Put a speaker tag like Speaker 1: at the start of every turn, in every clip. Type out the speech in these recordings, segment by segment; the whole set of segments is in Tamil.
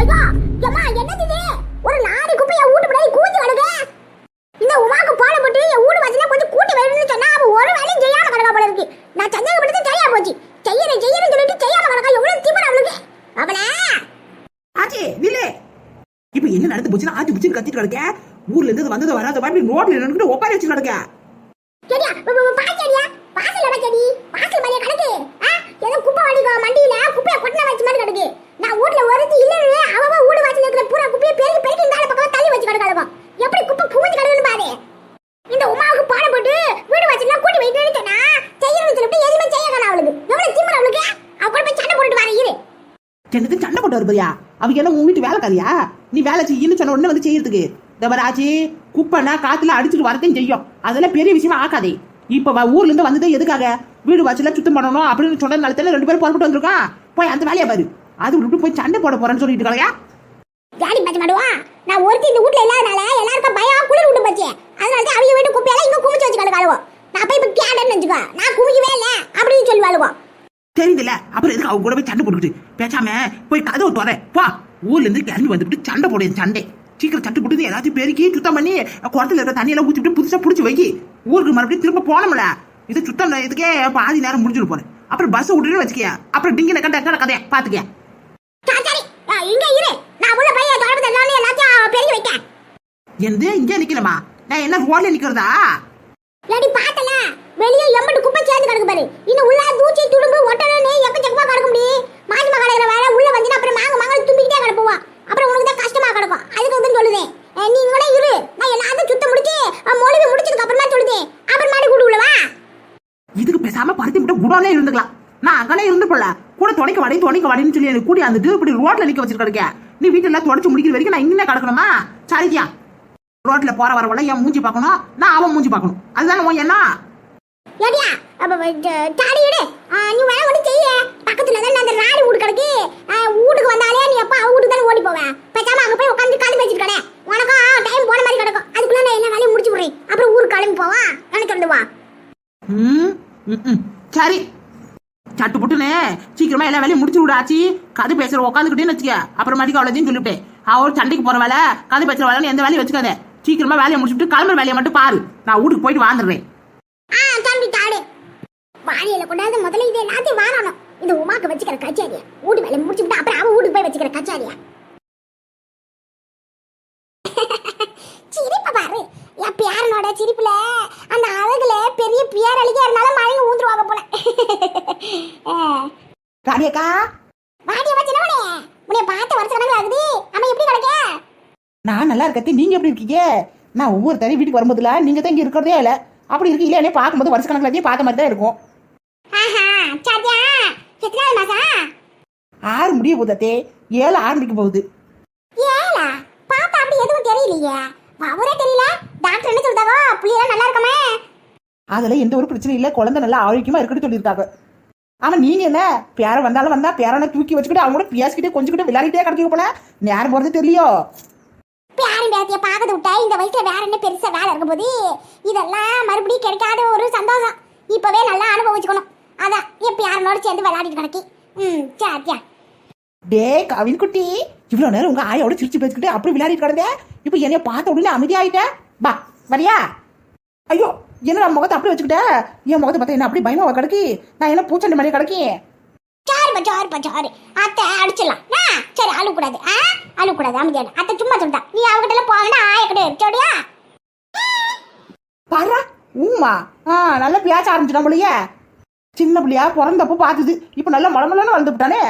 Speaker 1: ஐயோ ஏம்மா என்னது இது? ஒரு நாலு குப்பையை வீட்டு முன்னாடி கூஞ்சி கிடக்கு. இந்த உமாக்கு போன போட்டு என் வீடு வாசல கொஞ்சம் கூட்டி வேணும்னு சொன்னா அவ ஒரு வேலையும் செய்யாம கிடக்கா போல இருக்கு. நான் சந்தேகப்பட்டது சரியா போச்சு. செய்யறேன் செய்யறேன்னு சொல்லிட்டு செய்யாம கிடக்கா. எவ்வளவு தீபம் அவளுக்கு. அவளே.
Speaker 2: ஆச்சி நில்லு இப்ப என்ன நடந்து போச்சுன்னா ஆச்சி பிடிச்சு கத்திட்டு கிடக்க? ஊர்ல இருந்து வந்தது வராத மாதிரி ரோட்ல நின்று ஒப்பாரி வச்சு கிடக்க?
Speaker 1: சரியா பாச்சடியா வாசல்ல வச்சடி வாசல் மேலே கிடக்கு ஆ ஏதோ குப்பை வண்டிக்கோ மண்டியில குப்பையை கொட்டின வச்ச மாதிரி கிடக்கு நான் வீட்ல ஒருத்தி இல்லன்னு அவ அவ வீடு வாசல்ல இருக்கிற பூரா குப்பையை பெருக்கி பெருக்கி இந்த பக்கம் தள்ளி வச்சு கிடக்காளுவா எப்படி குப்பை குவிஞ்சு கிடக்குன்னு பாரு இந்த உமாவுக்கு பாட போட்டு வீடு வாசல்ல கூட்டி வைக்கணும்னு சொன்னா செய்யணும்னு சொல்லிட்டு எதுவுமே செய்ய வேணாம் அவளுக்கு எவ்வளவு திமிர அவளுக்கு அவ கூட போய் சண்டை போட்டுட்டு வரேன் இரு
Speaker 2: என்னது சண்டை போட்டு வருபடியா? அவங்க என்ன உன் வீட்டு வேலைக்காரியா நீ வேலை செய்யன்னு சொன்ன உடனே வந்து செய்யறதுக்கு. இந்த மாதிரி குப்பைனா காத்துல அடிச்சுட்டு வரத்தையும் செய்யும். அதெல்லாம் பெரிய விஷயமா ஆக்காதே இப்ப ஊர்ல இருந்து வந்தது எதுக்காக? வீடு வாசல சுத்தம் பண்ணணும் அப்படின்னு சொன்ன நிலத்துல ரெண்டு பேரும் புறப்பட்டு வந்திருக்கான் போய் அந்த வேலையை பாரு. அது விட்டு போய் சண்டை போட போறேன்னு சொல்லிட்டு இருக்காங்க
Speaker 1: ஜாடி பச்சை மாடுவா நான் ஒருத்தி இந்த வீட்ல இல்லாதனால எல்லாருக்கும் பயம் குளிர் விட்டு போச்சு. அதனால தான் அவங்க வீட்டு குப்பையெல்லாம் இங்க குமிச்சு வச்சு கிடக்காளுவோ நான் போய் இப்ப கேட்டேன்னு வச்சுக்கோ நான் குமிக்கவே இல்லை அப்படின்னு சொல்லி வாழுவோம்
Speaker 2: தெரியுதுல. அப்புறம் எதுக்கு அவங்க கூட போய் சண்டை போட்டுக்கிட்டு? பேசாம போய் கதவை துறை போ. ஊர்ல இருந்து கிளம்பி வந்துட்டு சண்டை போடு சண்டை. சீக்கிரம் சட்டை போட்டு எல்லாத்தையும் பெருக்கி சுத்தம் பண்ணி குளத்துல இருக்கிற தண்ணியெல்லாம் ஊத்திட்டு புதுசா புடிச்சு வைக்கி. ஊருக்கு மறுபடியும் திரும்ப போனோம்ல. இது சுத்தம் இதுக்கே பாதி நேரம் முடிஞ்சிட்டு போறேன் அப்புறம் பஸ் விட்டுட்டு வச்சுக்கியா அப்புறம் டிங்கி நக்கண்ட கதைய பாத்துக்க
Speaker 1: சரி சரி. ஆ, இங்க இரு. நான் உள்ள போய் தொடர்பு எல்லாமே எல்லாத்தையும் பெருகி வைக்கேன்.
Speaker 2: எந்த இங்கே நிக்கணுமா? நான் என்ன ரோட்ல நிக்கிறதா
Speaker 1: ஏடி பார்த்தல வெளியே எம்பட்டு குப்பை சேர்ந்து கிடக்கு பாரு. இன்னும் உள்ள தூச்சி துடும்பு ஒட்டனே எக்கச்சக்கமா கிடக்க முடியும் மாஜிமா கிடக்குற வேலை உள்ள வந்துட்டு அப்புறம் மாங்க மாங்க தும்பிக்கிட்டே கிடப்புவா. அப்புறம் உனக்கு தான் கஷ்டமா கிடக்கும். அதுக்கு வந்து சொல்லுதேன். நீ இங்கட இரு. நான் எல்லாத்தையும் சுத்தம் முடிச்சு அஹ், மொழிவு முடிச்சதுக்கு அப்புறமா சொல்லுதேன். அப்புறம் மாடி கூட்டு உள்ளவா
Speaker 2: இதுக்கு பேசாம பருத்தி விட்டு குடோனே இருந்துக்கலாம். நான் அங்கனே இருந்து போல. கூட துணைக்க வாடி துணைக்க வாடின்னு சொல்லி எனக்கு கூடி அந்த இப்படி ரோட்ல நிக்க வச்சிருக்க நீ வீட்டுல தொடச்சு முடிக்கிற வரைக்கும் நான் இங்கே கிடக்கணுமா? சரியா? ரோட்ல போற வரவள என் மூஞ்சி பார்க்கணும். நான் அவன் மூஞ்சி பார்க்கணும். அதுதானே உன் என்ன
Speaker 1: ஏடியா அப்ப தாடி எடு. நீ வேலை ஒன்று செய்ய. பக்கத்துல தான் அந்த ராணி வீடு கிடக்கு. வீட்டுக்கு வந்தாலே நீ அப்பா அவ வீட்டுக்கு தானே ஓடி போவேன் பேசாம அங்க போய் உட்காந்து காது பேசிட்டு கடை உனக்கும் டைம் போன மாதிரி கிடக்கும். அதுக்குள்ள நான் எல்லா வேலையும் முடிச்சு விடுறேன். அப்புறம் ஊருக்கு கிளம்பி போவா. எனக்கு வந்து வா.
Speaker 2: ம், ம், சரி. சட்டு புட்டுனே சீக்கிரமா எல்லா வேலையும் முடிச்சு விடாச்சு. கதை பேசுற உட்காந்துக்கிட்டேன்னு வச்சுக்க. அப்புறமாட்டிக்கு அவ்வளோதையும் சொல்லிவிட்டேன். அவர் சண்டைக்கு போற வேலை கதை பேசுற வேலைன்னு எந்த வேலையும் வச்சுக்காத. சீக்கிரமா வேலையை முடிச்சுட்டு கிளம்புற வேலையை மட்டும் பாரு. நான் வீட்டுக்கு போயிட்டு வாழ்ந்துடுறேன்.
Speaker 1: ஆ தம்பி தாடு. வாரியல கொண்டாந்து முதல்ல இது எல்லாத்தையும் வாரணும். இந்த உமாக்கு வச்சுக்கிற கச்சாரியா. வீட்டு வேலையை முடிச்சு விட்டு அப்புறம் அவன் வீட்டுக்கு போய் வச்சுக்கிற கச்சாரியா. சிரிப்ப பாரு. என் பேரனோட சிரிப்புல அந்த அழகுல பெரிய பியார் அழகியா இருந்தாலும் மழைங்க ஊந்துருவாங்க போல.
Speaker 2: ராணியக்கா
Speaker 1: வாடிய வச்சுனவனே உன்னை பார்த்து வருஷ கணக்கு ஆகுது அம்மா எப்படி கிடக்க?
Speaker 2: நான் நல்லா இருக்கத்தி நீங்க எப்படி இருக்கீங்க? நான் ஒவ்வொரு தடவை வீட்டுக்கு வரும்போதுல நீங்க தான் இங்க இருக்கிறதே இல்ல. அப்படி இருக்கு. இல்லையா பார்க்கும்போது வருஷ கணக்கில் பார்த்த மாதிரி தான் இருக்கும் ஆறு முடிய போதத்தே ஏழு ஆரம்பிக்க போகுது.
Speaker 1: ஏலா பாப்பா அப்படி எதுவும் தெரியலையே. அவரே தெரியல. டாக்டர் என்ன சொல்றாங்க புள்ளியெல்லாம் நல்லா இருக்குமே.
Speaker 2: அதுல எந்த ஒரு பிரச்சனையும் இல்ல. குழந்தை நல்லா ஆரோக்கியமா இருக்குன்னு சொல்லியிருக்காங்க. ஆமா நீங்க என்ன? பேர வந்தாலும் வந்தா பேரனை தூக்கி வச்சுக்கிட்டு அவங்க கூட பேசிக்கிட்டே கொஞ்சிக்கிட்டு விளையாடிட்டே கிடைக்க போல. நேரம் போறது தெரியலையோ?
Speaker 1: பேரன் பேத்திய பார்க்கறது விட்டா இந்த வயசுல வேற என்ன பெருசா வேலை இருக்கும் போது இதெல்லாம் மறுபடியும் கிடைக்காத ஒரு சந்தோஷம். இப்பவே நல்லா அனுபவிச்சுக்கணும். அதான் என் பேரனோட சேர்ந்து விளையாடிட்டு கிடக்கி? ம் சாத்தியா
Speaker 2: டே கவின் குட்டி இவ்வளோ நேரம் உங்க ஆயோட சிரிச்சு பேசிக்கிட்டு அப்படி விளையாடிட்டு கிடந்தேன் இப்போ என்னைய பார்த்த உடனே அமைதியாயிட்டேன் பா வரியா? ஐயோ என்ன நான் முகத்தை அப்படி வச்சுக்கிட்ட? என் முகத்தை பார்த்தா என்ன அப்படி பயமா கிடக்கு? நான் என்ன பூச்சண்டி மாதிரி கிடக்கி
Speaker 1: சாருப்பா சாருப்பா சாரு அத்தை அடிச்சிடலாம். ஆ சரி அழுக்கூடாது ஆ? அழுக்கூடாது அமைதியான அத்தை சும்மா சொல்லிட்டா நீ அவகிட்ட எல்லாம் போகணும் ஆய கிடையாது. சரியா?
Speaker 2: பாரா ஊமா ஆ நல்லா பேச ஆரம்பிச்சிட்டான் போலயே. சின்ன பிள்ளையா பிறந்தப்போ பார்த்தது இப்போ நல்லா மலமலன்னு வளர்ந்து விட்டானே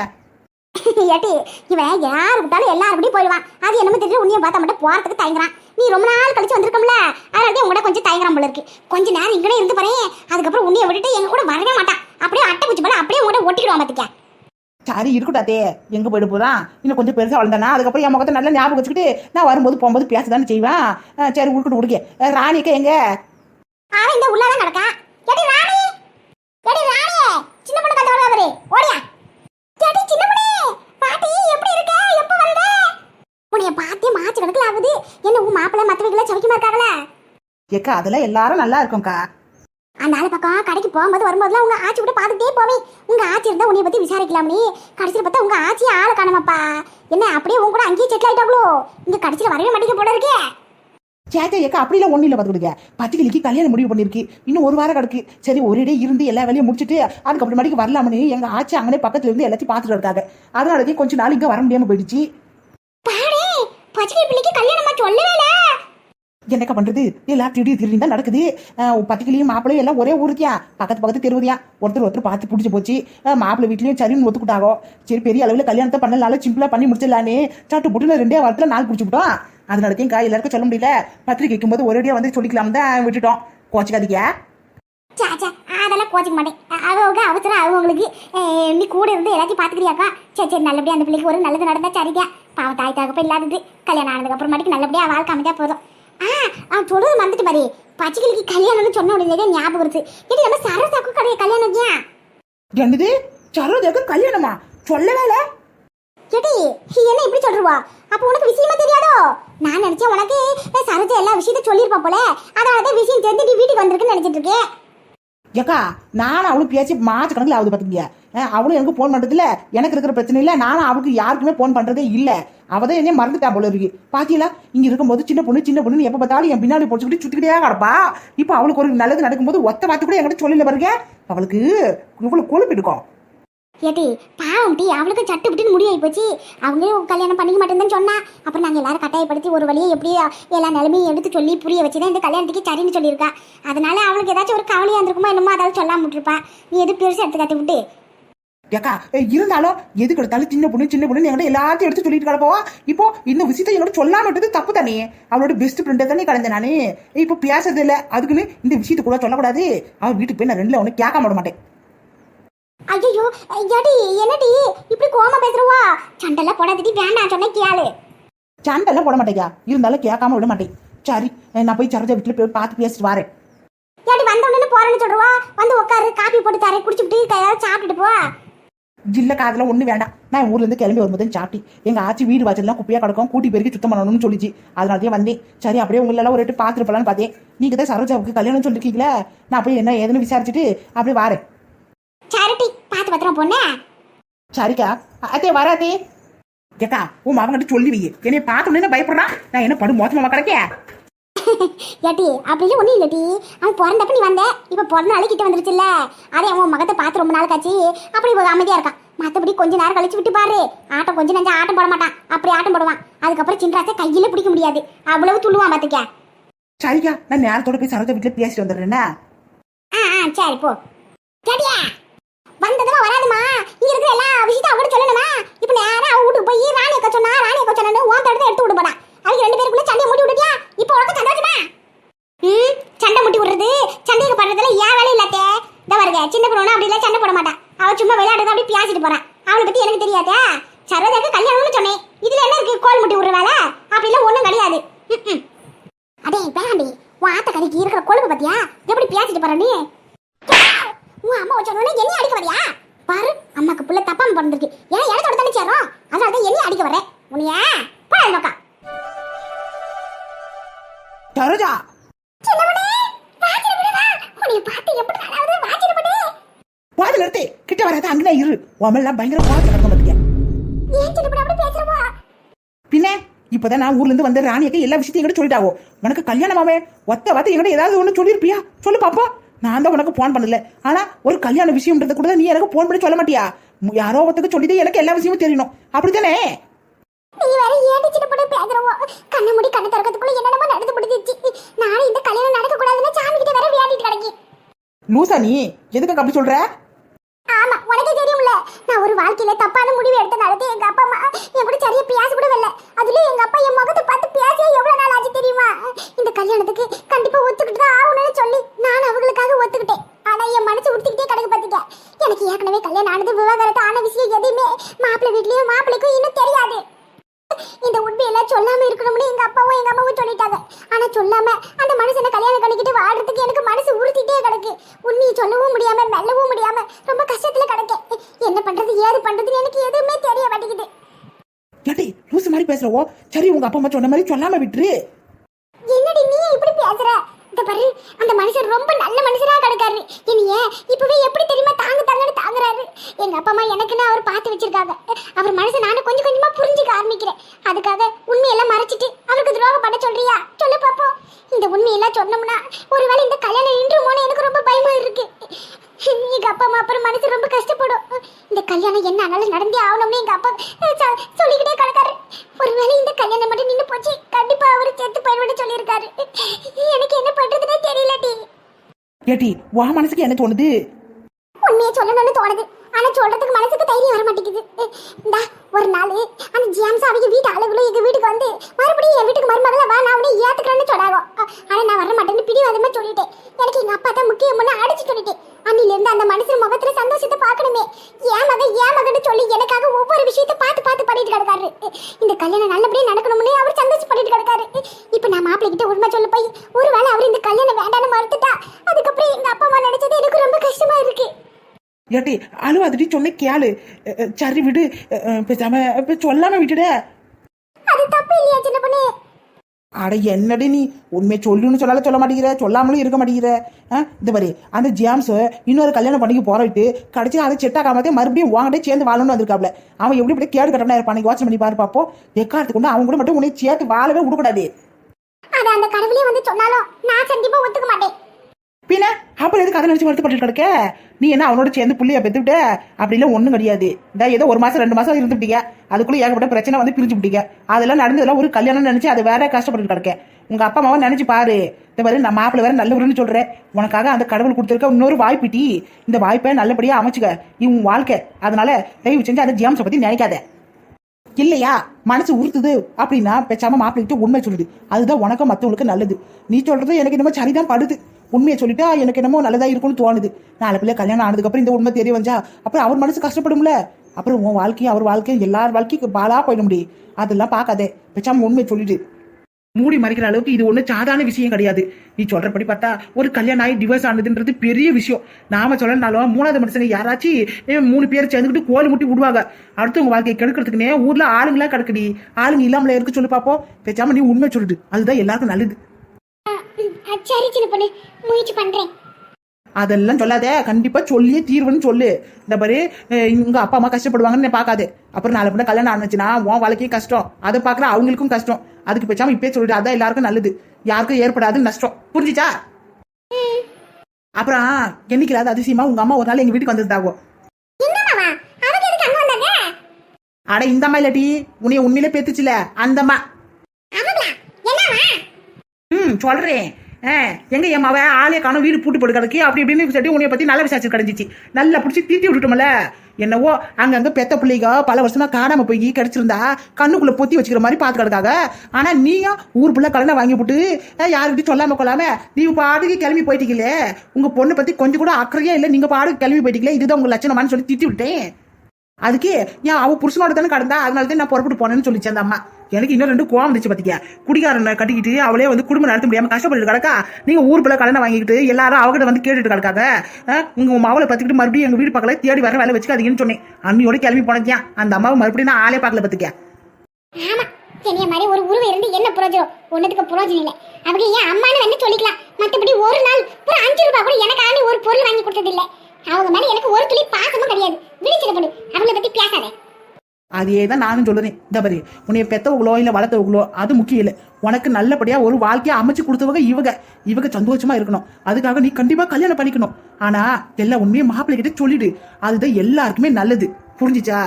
Speaker 1: ஏட்டி இவன் யாரு விட்டாலும் எல்லாரும் போயிடுவான். அது என்னமோ தெரியல உன்னைய பார்த்தா மட்டும் போறதுக்கு தயங்குறான். நீ ரொம்ப நாள் கழிச்சு வந்திருக்கோம்ல. அதனால உங்கள்கிட்ட கொஞ்சம் தயங்குறான் போல இருக்கு. கொஞ்ச நேரம் இங்கனே இருந்து பாரு அதுக்கப்புறம் உன்னைய விட்டுட்டு எங்க கூட வரவே மாட்டான். அப்படியே அட்டை பூச்சி போல அப்படியே உங்கள்கிட்ட ஒட்டிக்கிடுவான் பாத்துக்க
Speaker 2: சரி இருக்கட்டாத்தே எங்க போயிட்டு போறான் இன்னும் கொஞ்சம் பெருசா வளர்ந்தானா? அதுக்கப்புறம் என் முகத்தை நல்லா ஞாபகம் வச்சுக்கிட்டு நான் வரும்போது போகும்போது பேசதானே செய்வேன் சரி உடுக்கிட்டு உடுக்க. ராணிக்கா எங்க?
Speaker 1: அவன் இந்த உள்ளாதான் கிடக்கான் ஏடி ராணி! ஏடி ராணி சின்ன பொண்ணு கத்த வருவா பாரு. ஓடியா. ஏடி சின்ன பொண்ணு! பாட்டி எப்படி இருக்க? எப்ப வருத? உன்னைய பார்த்தே மாச்சு கணக்குல ஆகுது. என்ன உன் மாப்பிள்ளை மத்தவங்கள சவிக்கமா இருக்காங்களா
Speaker 2: ஏக்கா அதெல்லாம் எல்லாரும் நல்லா இருக்கும்க்கா.
Speaker 1: பக்கம் கடைக்கு போகும்போது வரும்போதுலாம் உங்க ஆச்சி கூட பார்த்துட்டே போவேன் உங்க ஆச்சி இருந்தா உன்னை பத்தி விசாரிக்கலாம்னு கடைசியில் பார்த்தா உங்க ஆச்சி ஆளை காணமாப்பா. என்ன அப்படியே உங்க கூட அங்கேயே செட்டில் ஆயிட்டாங்களோ இங்க கடைசியில் வரவே மாட்டேங்க போல இருக்கே.
Speaker 2: சேச்சா ஏக்கா அப்படிலாம் ஒன்றும் இல்லை பார்த்துக்கிடுங்க. பத்திரிக்கைக்கு கல்யாணம் முடிவு பண்ணிருக்கு இன்னும் ஒரு வாரம் கிடக்கு. சரி ஒரு இடையே இருந்து எல்லா வேலையும் முடிச்சுட்டு அதுக்கப்புறமேட்டுக்கு வரலாம்னு எங்க ஆச்சி அங்கனே பக்கத்துல இருந்து எல்லாத்தையும் பார்த்துட்டு இருக்காங்க அதனாலதான் கொஞ்ச நாள் இங்க வர முடியாம போயிடுச்சு.
Speaker 1: பாடே பச்சை பிள்ளைக்கு கல்யாணமா சொல்லவே இல்ல.
Speaker 2: என்னக்கா பண்றது? எல்லாம் திடீர் திடீர்னு தான் நடக்குது. பத்திக்கிலையும் மாப்பிளையும் எல்லாம் ஒரே ஊருத்தியா பக்கத்து பக்கத்து தெருவுதியா ஒருத்தர் ஒருத்தர் பார்த்து பிடிச்சி போச்சு. மாப்பிள்ளை வீட்லயும் சரின்னு ஒத்துக்கிட்டாகோ? சரி பெரிய அளவில் கல்யாணத்தை பண்ணலால சிம்பிளா பண்ணி முடிச்சிடலான்னு. சாட்டு புட்டுல ரெண்டே வாரத்துல நாள் பிடிச்சிக்கிட்டோம் அதனாலத்தையும் கா எல்லாருக்கும் சொல்ல முடியல. பத்திரிக்கை வைக்கும்போது ஒரேடியா வந்து சொல்லிக்கலாம் தான் விட்டுட்டோம். கோச்சிக்காதீங்க.
Speaker 1: அதெல்லாம் கோச்சிக்க மாட்டேன். அவங்க அவசரம் அவங்களுக்கு நீ கூட இருந்து எல்லாத்தையும் பாத்துக்கிறியாக்கா சரி சரி நல்லபடியா அந்த பிள்ளைக்கு ஒரு நல்லது நடந்தா சரிக்கா. பாவ தாய் தகப்ப இல்லாதது. கல்யாணம் ஆனதுக்கு அப்புறமாட்டிக்கு நல்லபடியா வாழ்க்கை அமைஞ்சா போதும். ஆ அவன் சொல்றது மறந்துட்டு பாரு. பச்சைக்கிளிக்கு கல்யாணம்னு சொன்ன உடனே ஞாபகம் வருது. இது நம்ம சரசாக்கும் கடைய கல்யாணம் ஏன்
Speaker 2: என்னது? சரோஜாக்கு கல்யாணமா? சொல்லவே இல்ல.
Speaker 1: கேட்டி என்ன இப்படி சொல்றவா? அப்ப உனக்கு விஷயமா தெரியாதோ? நான் நினைச்சேன் உனக்கு சரோஜா எல்லா விஷயத்தையும் சொல்லியிருப்பா போல. அதனாலதான் விஷயம் தெரிஞ்சு வீட்டுக்கு வந்திருக்குன்னு நினைச்சிட்டு இருக்கேன்.
Speaker 2: ஏக்கா நானும் அவளும் பேசி மாற்று கணக்கில் ஆகுது பார்த்துங்க அவளும் எனக்கு ஃபோன் பண்றது எனக்கு இருக்கிற பிரச்சனை இல்லை. நானும் அவளுக்கு யாருக்குமே ஃபோன் பண்ணுறதே இல்லை. அவள் தான் என்னைய மறந்துட்டா போல இருக்கு. பாத்தீங்களா? இங்கே இருக்கும்போது சின்ன பொண்ணு சின்ன பொண்ணு எப்போ பார்த்தாலும் என் பின்னாடி பொடிச்சுக்கிட்டு சுற்றிக்கிட்டே கிடப்பா. இப்போ அவளுக்கு ஒரு நல்லது நடக்கும்போது ஒத்த வார்த்தை கூட என்கிட்ட சொல்லல பாருங்க. அவளுக்கு இவ்வளோ கொழுப்பு இருக்கும்
Speaker 1: ஏட்டி பாவம் டி அவளுக்கு சட்டு புட்டுன்னு முடியாய் போச்சு. அவங்களே கல்யாணம் பண்ணிக்க மாட்டேன்னு சொன்னா. அப்புறம் நாங்கள் எல்லாரும் கட்டாயப்படுத்தி ஒரு வழியை எப்படி எல்லா நிலைமையும் எடுத்து சொல்லி புரிய வச்சு தான் இந்த கல்யாணத்துக்கு சரின்னு சொல்லியிருக்கா. அதனால அவளுக்கு ஏதாச்சும் ஒரு கவலையாக இருந்திருக்குமோ என்னமோ அதாவது சொல்லாம விட்டுருப்பா. நீ எது பெருசாக எடுத்து கட்டி விட்டு?
Speaker 2: ஏக்கா ஏய், இருந்தாலும் எதுக்கு எடுத்தாலும் சின்ன பொண்ணு சின்ன பொண்ணு என்கிட்ட எல்லாத்தையும் எடுத்து சொல்லிட்டு கிடப்போவா இப்போ இந்த விஷயத்தை என்னோட சொல்லாமட்டது தப்பு தானே? அவளோட பெஸ்ட் ஃப்ரெண்டை தானே கலந்த நானே. இப்போ பேசுறது இல்லை. அதுக்குன்னு இந்த விஷயத்தை கூட சொல்லக்கூடாது. அவன் வீட்டுக்கு போய் நான் ரெண்டுல ஒன்று கேட்க மாட்டேன்.
Speaker 1: ஐயோ ஏடி என்னடி? இப்படி கோமா பேசுறவா? சண்டெல்லாம் போடாதடி வேண்டாம் சொன்ன கேளு.
Speaker 2: சண்டெல்லாம் போட மாட்டேங்க. இருந்தாலும் கேட்காம விட மாட்டேன். சரி நான் போய் சரோஜா வீட்டில் போய் பார்த்து பேசிட்டு வரேன்.
Speaker 1: ஏடி வந்த உடனே போறேன்னு சொல்றவா? வந்து உட்காரு காப்பி போட்டு தரேன். குடிச்சுட்டு ஏதாவது சாப்பிட்டுட்டு போ.
Speaker 2: இல்ல காதுல ஒண்ணு வேண்டாம். நான் ஊர்ல இருந்து கிளம்பி வரும்போது சாப்பிட்டு எங்க ஆச்சி வீடு வாசல்லாம் குப்பையா கிடக்கும். கூட்டி பெருக்கி சுத்தம் பண்ணணும்னு சொல்லிச்சு. அதனாலதான் வந்தேன். சரி அப்படியே உங்களை எல்லாம் ஒரு எட்டு பார்த்துட்டு போலான்னு பார்த்தேன். நீங்க தான் சரோஜாவுக்கு கல்யாணம் சொல்லிருக்கீங்களே? நான் போய் என்ன ஏதுன்னு விசாரிச்சுட்டு அப்படியே வரேன்.
Speaker 1: பார்த்து பத்திரம் பொண்ணே?
Speaker 2: சரிக்கா. அதே வராதே. ஏக்கா உன் மகன்கிட்ட சொல்லி வை. என்னைய பார்த்த உடனே பயப்படுறான் நான் என்ன படு மோசமா கிடக்கேன்
Speaker 1: ஏட்டி அப்படிலாம் ஒன்றும் இல்லட்டி அவன் பிறந்தப்ப நீ வந்த. இப்போ பிறந்த நாளைக்கு கிட்ட வந்துருச்சுல்ல. அதே அவன் மகத்தை பார்த்து ரொம்ப நாள் காச்சு அப்படி இப்போ அமைதியாக இருக்கான். மற்றபடி கொஞ்ச நேரம் கழிச்சு விட்டு பாரு. ஆட்டம் கொஞ்ச நஞ்சம் ஆட்டம் போட மாட்டான். அப்படி ஆட்டம் போடுவான். அதுக்கப்புறம் சின்ராசை கையில் பிடிக்க முடியாது. அவ்வளவு துள்ளுவான் பார்த்துக்க
Speaker 2: சரிக்கா நான் நேரத்தோட போய் சரோஜா வீட்டுல பேசிட்டு வந்துடுறேன்னா
Speaker 1: ஆ ஆ சரி போ. கேட்டியா வந்ததுமா வராதுமா? இங்க இருக்கிற எல்லா விஷயத்தையும் அவகிட்ட சொல்லணுமா? இப்போ நேரா அவ வீட்டுக்கு போய் ராணி அக்கா சொன்னா ராணி அக்கா சொன்னு ஓன் தடுத்து எடுத்து விட போனா. அவங்க ரெண்டு பேருக்குள்ள சண்டையை முட்டி விட்டுட்டியா? இப்போ உனக்கு சந்தோஷமா ம்? சண்டை முட்டி விடுறது? சண்டைக்கு பண்றதுல ஏன் வேலை இல்லாத்தே இந்த வருக சின்ன பொண்ணு அப்படி இல்லை சண்டை போட மாட்டான் அவன் சும்மா விளையாடுறது அப்படி பேசிட்டு போறான் அவளை பத்தி எனக்கு தெரியாதா? சரதாக்கு கல்யாணம்னு சொன்னேன். இதுல என்ன இருக்கு? கோல் முட்டி விடுற வேலை? அப்படிலாம் ஒண்ணும் கிடையாது. அதே அடே பேண்டி உன் ஆத்த கறிக்கு இருக்கிற கொழுப்பு பத்தியா? எப்படி பேசிட்டு போறேன்னு நீ? உன் அம்மா சொன்னோன்னே என்ன அடிக்க வரியா பாரு அம்மாக்கு புள்ள தப்பாம பிறந்திருக்கு ஏன் இடத்தோட தானே சேரும் அதனால தான் என்ன அடிக்க வரேன் உன்னைய? போடா வாஜிர விடு
Speaker 2: பாது நிறுத்து. கிட்ட வராத அங்கே இரு. உமெல்லாம் பயங்கர கோவத்தில் கிடக்க மாட்டேங்க பின்ன இப்பதான் நான் ஊர்ல இருந்து வந்த ராணியக்கு எல்லா விஷயத்தையும் எங்கிட்ட சொல்லிட்டாவோ? உனக்கு கல்யாணமாவே? ஒத்த வார்த்தை எங்கிட்ட ஏதாவது ஒண்ணு சொல்லிருப்பியா சொல்லு பாப்போம். நான் தான் உனக்கு போன் பண்ணல. ஆனா ஒரு கல்யாண விஷயம்ன்றது கூட நீ எனக்கு போன் பண்ணி சொல்ல மாட்டியா? யாரோ ஒருத்தருக்கு சொல்லிட்டு எனக்கு எல்லா விஷயமும் தெரியணும். அப்படித்தானே?
Speaker 1: நீ வேற ஏன் சின்ன பொண்ணு பேசுறவோ? கண்ணை மூடி கண்ணை திறக்கிறதுக்குள்ள என்னென்னமோ நடந்து முடிஞ்சிச்சு நானே இந்த கல்யாணம் நடக்க கூடாதுன்னு சாமி கிட்ட வேற விளையாடிட்டு கிடக்கி
Speaker 2: லூசா நீ? எதுக்கு அப்படி சொல்ற?
Speaker 1: ஆமா உனக்கே தெரியும்ல. நான் ஒரு வாழ்க்கையில தப்பான முடிவு எடுத்தனால எங்க அப்பா அம்மா என் கூட சரியா பேச கூட இல்ல அதுல எங்க அப்பா என் முகத்தை பார்த்து பேசிய எவ்வளவு நாள் ஆச்சு தெரியுமா இந்த கல்யாணத்துக்கு கண்டிப்பா ஒத்துக்கிட்டு தான் ஆகணும்னு சொல்லி நான் அவங்களுக்காக ஒத்துக்கிட்டேன் ஆனா என் மனசு உடுத்திக்கிட்டே கிடக்கு பாத்துக்க எனக்கு ஏற்கனவே கல்யாணம் ஆனது விவாகரத்து ஆன விஷயம் எதுவுமே மாப்பிள்ளை வீட்லயும் மாப்பிள்ளைக்கும் இன்னும் தெரியாது இந்த உண்மையெல்லாம் சொல்லாம இருக்கணும்னு எங்க அப்பாவும் எங்க அம்மாவும் சொல்லிட்டாங்க ஆனா சொல்லாம அந்த மனுஷனை கல்யாணம் பண்ணிக்கிட்டு வாழ்றதுக்கு எனக்கு மனசு உறுத்திட்டே கிடக்கு உண்மையை சொல்லவும் முடியாம மெல்லவும் முடியாம ரொம்ப கஷ்டத்துல கிடக்கேன் என்ன பண்றது ஏது பண்றதுன்னு எனக்கு எதுவுமே தெரிய மாட்டேங்குது
Speaker 2: ஏட்டி மாதிரி பேசுறவோ? சரி உங்க அப்பா அம்மா சொன்ன மாதிரி சொல்லாம விட்டுரு.
Speaker 1: என்னடி நீ இப்படி பேசுற? இந்த பாரு அந்த மனுஷன் ரொம்ப நல்ல மனுஷனா கிடக்காரு. என்னைய இப்பவே எப்படி தெரியுமா தாங்க தாங்கன்னு தாங்குறாரு? எங்க அப்பா அம்மா எனக்குன்னு அவர் பார்த்து வச்சிருக்காங்க. அவர் மனசை நானும் கொஞ்சம் கொஞ்சமா புரிஞ்சுக்க ஆரம்பிக்கிறேன். அதுக்காக உண்மையெல்லாம் மறைச்சிட்டு அவருக்கு துரோகம் பண்ண சொல்றியா? சொல்லு பாப்போம். இந்த உண்மையெல்லாம் சொன்னோம்னா ஒருவேளை இந்த கல்யாணம் நின்றுமோன்னு எனக்கு ரொம்ப பயமா இருக்கு. எங்க அப்பா அம்மா அப்புறம் மனசு ரொம்ப கஷ்டப்படும். இந்த கல்யாணம் என்ன ஆனாலும் நடந்தே ஆகணும்னு எங்க அப்பா சொல்லிக்கிட்டே கிடக்காரு ஒருவேளை இந்த கல்யாணம் மட்டும் நின்று போச்சு கண்டிப்பா அவர் செத்து போயிடுவேன்னு சொல்லியிருக்காரு. எனக்கு என்ன பண்றதுனே தெரியலடி
Speaker 2: ஏட்டி வா மனசுக்கு என்ன தோணுது?
Speaker 1: உண்மையை சொல்லணும்னு தோணுது. ஆனா சொல்றதுக்கு மனசுக்கு தைரியம் வர மாட்டேங்குது. இந்தா ஒரு நாள் அந்த ஜியாம்ஸ் அவங்க வீட்டு ஆளுகளும் எங்க வீட்டுக்கு வந்து மறுபடியும் என் வீட்டுக்கு மருமகள வா நான் உன்னை ஏத்துக்கிறேன்னு சொன்னாங்க. ஆனா நான் வர மாட்டேன்னு பிடிவாதமா சொல்லிட்டேன் எனக்கு எங்க அப்பா தான் முக்கியம்னு அடிச்சு சொல்லிட்டேன் அன்னில இருந்து அந்த மனுஷன் முகத்துல சந்தோஷத்தை பார்க்கணுமே ஏன் மகன் ஏன் மகன்னு சொல்லி எனக்காக ஒவ்வொரு விஷயத்தை பார்த்து பார்த்து பண்ணிட்டு கிடக்காரு இந்த கல்யாணம் நல்லபடியா நடக்கணும்னு அவர் சந்தோஷப்பட்டுட்டு கிடக்காரு இப்ப நான் மாப்பிள்ளை கிட்ட உண்மை சொல்ல போய் ஒருவேளை அவர் இந்த கல்யாணம் வேண்டாம்னு மறுத்துட்டா அதுக்கப்புறம் எங்க அப்பா அம்மா நினைச்சது எனக்கு ரொம்ப கஷ்டமா இருக்கு.
Speaker 2: ஏட்டி அழுவாதடி சொன்ன கேளு. சரி விடு. பேசாம சொல்லாம விட்டுட.
Speaker 1: அது தப்பு இல்லையா சின்ன பொண்ணு?
Speaker 2: அட என்னடி நீ? உண்மையை சொல்லுன்னு சொல்லால சொல்ல மாட்டேங்கிற. சொல்லாமலும் இருக்க மாட்டேங்கிற. இந்த மாதிரி அந்த ஜேம்ஸ் இன்னொரு கல்யாணம் பண்ணிக்கு போறவிட்டு கடைசி அதை செட் ஆகாமதே மறுபடியும் வாங்கிட்டே சேர்ந்து வாழணும்னு வந்திருக்காப்ல. அவன் எப்படி இப்படி கேடு கட்டணா இருப்பான்? யோசனை பண்ணி பாரு பாப்போம். எக்காரத்துக்கு கொண்டு அவன் கூட மட்டும் உன்னை சேர்த்து வாழவே விடக்கூடாது
Speaker 1: அது அந்த கடவுளே வந்து சொன்னாலும் நான் கண்டிப்பா ஒத்துக்க மாட்டேன்.
Speaker 2: பின்ன அப்புறம் எதுக்கு அதை நினைச்சு வருத்தப்பட்டு கிடக்க? நீ என்ன அவனோட சேர்ந்து புள்ளைய பெத்துவிட்ட? அப்படி எல்லாம் ஒண்ணும் கிடையாது. இந்த ஏதோ ஒரு மாசம் ரெண்டு மாசம் இருந்துட்டீங்க அதுக்குள்ள ஏகப்பட்ட பிரச்சனை வந்து பிரிஞ்சு விட்டீங்க. அதெல்லாம் நடந்ததெல்லாம் ஒரு கல்யாணம் நினைச்சு அது வேற கஷ்டப்பட்டு கிடக்க. உங்க அப்பா அம்மாவை நினைச்சு பாரு. இந்த மாதிரி நான் மாப்பிள்ள வேற நல்லவருன்னு சொல்றேன். உனக்காக அந்த கடவுள் கொடுத்துருக்க இன்னொரு வாய்ப்புட்டி. இந்த வாய்ப்பை நல்லபடியா அமைச்சுக்க. இவன் உன் வாழ்க்கை. அதனால தயவு செஞ்சு அந்த ஜியாம்ஸை பத்தி நினைக்காத. இல்லையா? மனசு உறுத்துது அப்படின்னா பேச்சாம மாப்பிள்ளைகிட்ட உண்மை சொல்லுது அதுதான் உனக்கும் மற்றவங்களுக்கு நல்லது. நீ சொல்றது எனக்கு என்னமோ சரிதான் படுது. உண்மையை சொல்லிட்டா எனக்கு என்னமோ நல்லதா இருக்கும்னு தோணுது. நாலு பிள்ளை கல்யாணம் ஆனதுக்கு அப்புறம் இந்த உண்மை தெரிய வந்தா அப்புறம் அவர் மனசு கஷ்டப்படும்ல? அப்புறம் உன் வாழ்க்கையும் அவர் வாழ்க்கையும் எல்லார் வாழ்க்கையும் பாலா போயிட முடியும். அதெல்லாம் பார்க்காதே. பேச்சாம உண்மையை சொல்லிட்டு மூடி மறைக்கிற அளவுக்கு இது ஒண்ணு சாதாரண விஷயம் கிடையாது. நீ சொல்றபடி பார்த்தா ஒரு கல்யாணம் ஆகி டிவோர்ஸ் ஆனதுன்றது பெரிய விஷயம். நாம சொல்லனாலும் மூணாவது மனுஷங்க யாராச்சும் மூணு பேர் சேர்ந்துக்கிட்டு கோல் முட்டி விடுவாங்க. அடுத்தவங்க வாழ்க்கையை கெடுக்கிறதுக்குனே ஊர்ல ஆளுங்களா கிடக்குடி. ஆளுங்க இல்லாமல இருக்கு சொல்லு பாப்போம். பேசாம நீ உண்மை சொல்லிடு. அதுதான் எல்லாருக்கும் நல்லது.
Speaker 1: சரி சின்ன பொண்ணு. முயற்சி பண்றேன்.
Speaker 2: அதெல்லாம் சொல்லாத. கண்டிப்பா சொல்லியே தீர்வுன்னு சொல்லு. இந்த மாதிரி உங்க அப்பா அம்மா கஷ்டப்படுவாங்கன்னு பார்க்காது. அப்புறம் நாலு பிள்ளை கல்யாணம் ஆனிச்சுன்னா உன் வாழ்க்கையும் கஷ்டம். அதை பார்க்குற அவங்களுக்கும் கஷ்டம். அதுக்கு பேசாம இப்பயே சொல்லிடு அதான் எல்லாருக்கும் நல்லது. யாருக்கும் ஏற்படாது நஷ்டம். புரிஞ்சுச்சா? அப்புறம் என்னைக்கு அதிசயமா உங்க அம்மா ஒரு நாள் எங்க வீட்டுக்கு
Speaker 1: வந்தாங்க?
Speaker 2: அட இந்த அம்மா இல்லாட்டி உன்னைய உண்மையிலே பேத்துச்சுல அந்த அம்மா ம் சொல்றேன். எங்க என் மவ ஆளே காணும் வீடு பூட்டு போட்டு கிடக்கு அப்படி இப்படின்னு சொல்லி உன்னைய பத்தி நல்ல விசாரிச்சு கிடந்துச்சு நல்லா பிடிச்சி தீட்டி விட்டுட்டோம்ல. என்னவோ அங்கங்க பெத்த பிள்ளைங்க பல வருஷமா காணாம போய் கிடைச்சிருந்தா கண்ணுக்குள்ள பொத்தி வச்சுக்கிற மாதிரி பார்த்து கிடக்காக ஆனா நீயும் ஊர் புள்ள கடனை வாங்கி போட்டு யாருக்கிட்டையும் சொல்லாம கொள்ளாம நீ பாட்டுக்கு கிளம்பி போயிட்டீங்களே? உங்க பொண்ணை பத்தி கொஞ்சம் கூட அக்கறையே இல்லை. நீங்க பாட்டுக்கு கிளம்பி போயிட்டீங்களே? இதுதான் உங்க லட்சணமானு சொல்லி திட்டி விட்டேன். அதுக்கு ஏன் அவ புருஷனோட தானே கடந்தா அதனால தான் நான் புறப்பட்டு போனேன்னு சொல்லிச்சு அந்த அம்மா. எனக்கு இன்னும் ரெண்டு கோவம் வந்துச்சு பாத்தியா? குடிகாரனை கட்டிக்கிட்டு அவளே வந்து குடும்பம் நடத்த முடியாம கஷ்டப்பட்டு கிடக்கா? நீங்க ஊர் பிள்ளை கடனை வாங்கிக்கிட்டு எல்லாரும் அவகிட்ட வந்து கேட்டுட்டு கிடக்காங்க உங்கள் உங்க மாவளை பத்திக்கிட்டு மறுபடியும் எங்க வீடு பக்கத்துல தேடி வர வேலை வச்சுக்காதீங்கன்னு சொன்னேன். அண்ணியோட கிளம்பி போனதியா அந்த அம்மாவை மறுபடியும் நான் ஆளே பார்க்கல பாத்துக்க.
Speaker 1: என்னைய மாதிரி ஒரு உருவம் இருந்து என்ன புரோஜனம்? ஒன்னதுக்கு புரோஜனம் இல்ல. அவங்க ஏன் அம்மானு வந்து சொல்லிக்கலாம். மத்தபடி ஒரு நாள் ஒரு அஞ்சு ரூபாய் கூட எனக்காண்டி ஒரு பொருள் வாங்கி கொடுத்தது இல்ல அவங்க மேல எனக்கு ஒரு துளி பாசமும் கிடையாது. விழிச்சிட பண்ணு. அவங்கள பத்தி பேசாத.
Speaker 2: அதே தான் நானும் சொல்லுறேன். இந்த பாரு உன்னைய பெத்தவங்களோ இல்ல வளர்த்தவங்களோ அது முக்கியம் இல்லை. உனக்கு நல்லபடியா ஒரு வாழ்க்கையை அமைச்சு கொடுத்தவங்க இவங்க. இவங்க சந்தோஷமா இருக்கணும். அதுக்காக நீ கண்டிப்பா கல்யாணம் பண்ணிக்கணும். ஆனா எல்லா உண்மையும் மாப்பிள்ளை கிட்ட சொல்லிடு. அதுதான் எல்லாருக்குமே நல்லது. புரிஞ்சுச்சா?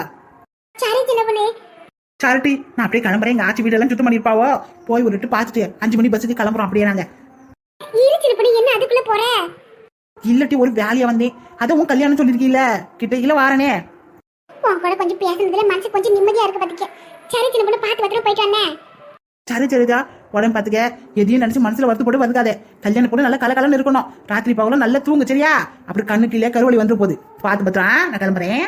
Speaker 2: சாரிட்டி நான் அப்படியே கிளம்புறேன். எங்க ஆச்சி வீடெல்லாம் சுத்தம் பண்ணிருப்பாவோ போய் ஒரு எட்டு பார்த்துட்டு அஞ்சு மணி பஸ்ஸுக்கு கிளம்புறோம் அப்படியே நாங்க.
Speaker 1: என்ன அதுக்குள்ள போற?
Speaker 2: இல்லட்டி ஒரு வேலையா வந்தேன். உன் கல்யாணம் சொல்லிருக்கீல கிட்ட இல்ல வாரனே.
Speaker 1: உன் கூட கொஞ்சம் பேசுனதுல மனசு கொஞ்சம் நிம்மதியா இருக்கு பாத்துக்க. சரி சின்ன பொண்ணு பாத்து பத்திரம் போயிட்டு வந்தேன்
Speaker 2: சரி சரிதா. உடம்பு பாத்துக்க. எதையும் நினைச்சு மனசுல வருத்தப்பட்டு வந்துக்காதே கல்யாணம் கூட நல்லா கலகலன்னு இருக்கணும். ராத்திரி பகலும் நல்லா தூங்கு சரியா? அப்படி கண்ணு கீழே கருவழி வந்துரு போகுது. பார்த்து பத்திரம் நான் கிளம்புறேன்.